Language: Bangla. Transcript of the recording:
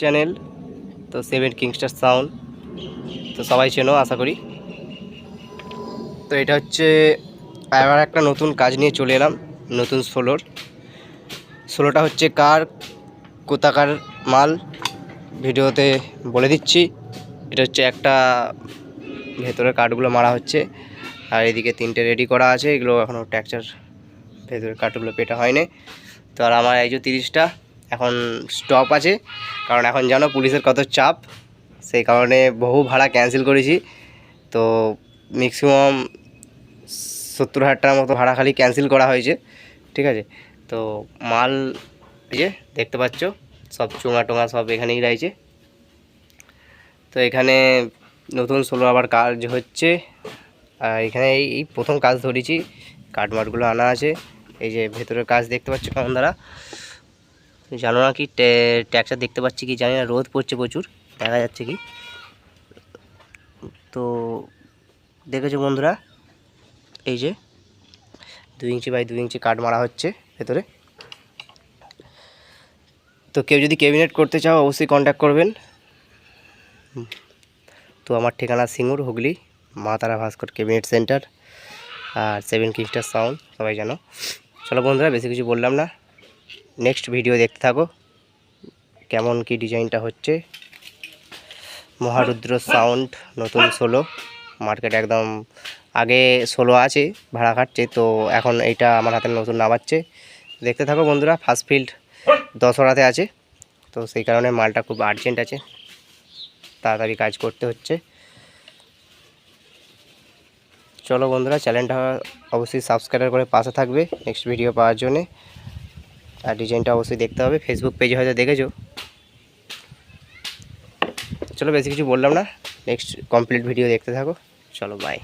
চ্যানেল, তো সেভেন কিংস্টার সাউন্ড তো সবাই চেনো, আশা করি। তো এটা হচ্ছে, আবার একটা নতুন কাজ নিয়ে চলে এলাম, নতুন সোলোর। সোলোটা হচ্ছে কার, কোথাকার মাল, ভিডিওতে বলে দিচ্ছি। এটা হচ্ছে একটা, ভেতরের কাঠগুলো মারা হচ্ছে, আর এদিকে তিনটে রেডি করা আছে, এগুলো এখনও ট্যাকচার ভেতরের কাঠগুলো পেটা হয়নি। তো আর আমার যে তিরিশটা এখন স্টপ আছে। কারণ এখন জানো পুলিশের কত চাপ, সেই কারণে বহু ভাড়া ক্যান্সেল করেছি। তো ম্যাক্সিমাম সত্তর হাজার টাকার মতো ভাড়া খালি ক্যান্সেল করা হয়েছে, ঠিক আছে? তো মাল এই যে দেখতে পাচ্ছ, সব চোঙা টোঙা সব এখানেই রয়েছে। তো এখানে নতুন সোলো আবার কাজ হচ্ছে। আর এখানে এই এই প্রথম কাজ ধরেছি কাঠমাটগুলো আনা আছে। এই যে ভেতরের কাজ দেখতে পাচ্ছ কেমন দ্বারা জানো না কি ট্যাক্সার দেখতে পাচ্ছি কি জানি না, রোদ পড়ছে প্রচুর, দেখা যাচ্ছে কি। তো দেখেছ বন্ধুরা, এই যে দুই ইঞ্চি বাই দুই ইঞ্চি কাঠ মারা হচ্ছে ভেতরে। তো কেউ যদি ক্যাবিনেট করতে চাও, অবশ্যই কন্ট্যাক্ট করবেন। তো আমার ঠিকানা সিঙ্গুর হুগলি, মা তারা ভাস্কর ক্যাবিনেট সেন্টার আর সেভেন কিস্টার সাউন্ড, সবাই জানো। চলো বন্ধুরা, বেশি কিছু বললাম না। নেক্সট ভিডিও দেখতে থাকো। কেমন কি ডিজাইনটা হচ্ছে। মহারুদ্র সাউন্ড, নতুন সোলো। মার্কেট একদম আগে সোলো আছে, ভাড়া খাটছে, তো এখন এইটা আমার হাতে নতুন নামাচ্ছে। দেখতে থাকো বন্ধুরা ফার্স্ট ফিল্ড দশরাতে আছে। তো সেই কারণে মালটা খুব আর্জেন্ট আছে। তাড়াতাড়ি কাজ করতে হচ্ছে। চলো বন্ধুরা চ্যানেলটা অবশ্যই সাবস্ক্রাইব করে পাশে থাকবে। নেক্সট ভিডিও পাওয়ার জন্যে। আর ডিজাইনটা অবশ্যই দেখতে হবে। ফেসবুক পেজে হয়তো দেখেছ। চলো বেশি কিছু বললাম না। নেক্সট কমপ্লিট ভিডিও দেখতে থাকো। চলো বাই